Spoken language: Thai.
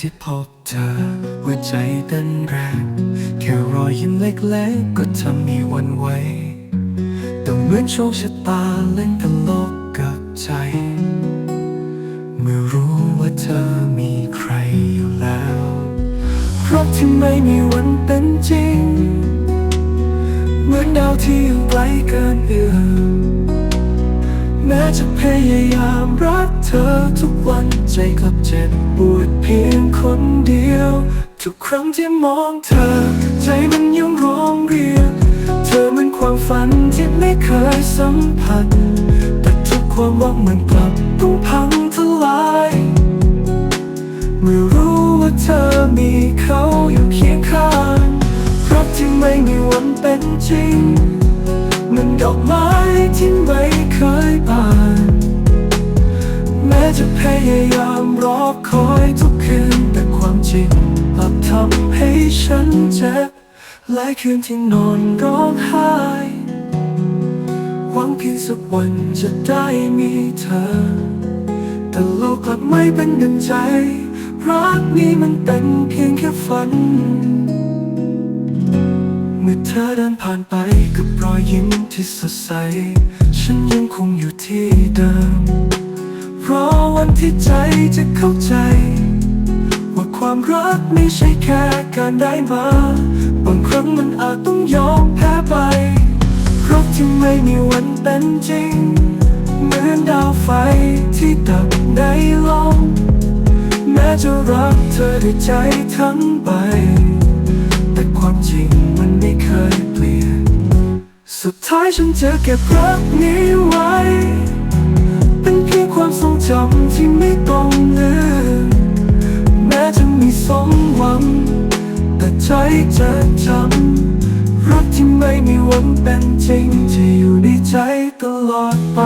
ที่พบเธอ หัวใจเต้นแรงแค่รอยยิ้มเล็กๆ ก็ทำให้วันไหวแต่เหมือนโชคชะตาเล่นตลกกับใจ เมื่อรู้ว่าเธอมีใครอยู่แล้วรักที่ไม่มีวันเป็นจริง เหมือนดาวที่อยู่ไกลเกินเอื้อแม้จะพยายาม กเธอทุกวันใจกลับเจ็บปวดเพียงคนเดียว ทุกครั้งที่มองเธอ ใจมันยังร้องเรียก เธอเหมือนความฝันที่ไม่เคยสัมผัส แต่ทุกความหวังมันกลับต้องพังทลายเมื่อรู้ว่าเธอมีเขาอยู่เคียงข้างรักที่ไม่มีวันเป็นจริงมันดอกไม้ที่ไม่เคยบาน จะพยายามรอคอยทุกคืน แต่ความจริงกลับทำให้ฉันเจ็บหลายคืนที่นอนร้องไห้หวังเพียงสักวันจะได้มีเธอ แต่โลกกลับไม่เป็นดังใจ รักนี้มันเป็นเพียงแค่ฝัน เมื่อเธอเดินผ่านไปกับรอยยิ้มที่สดใส ฉันยังคงอยู่ที่เดิม รอวันที่ใจจะเข้าใจ ว่าความรักไม่ใช่แค่การได้มา บางครั้งมันอาจต้องยอมแพ้ไปรักที่ไม่มีวันเป็นจริง เหมือนดาวไฟที่ดับในลมแม้จะรักเธอด้วยใจทั้งใบ แต่ความจริงมันไม่เคยเปลี่ยน สุดท้ายฉันจะเก็บรักนี้ไว้ ความทรงจำที่ไม่ต้องลืมแม้จะมีสมหวัง แต่ใจจะจำรักที่ไม่มีวันเป็นจริงจะอยู่ในใจตลอดไป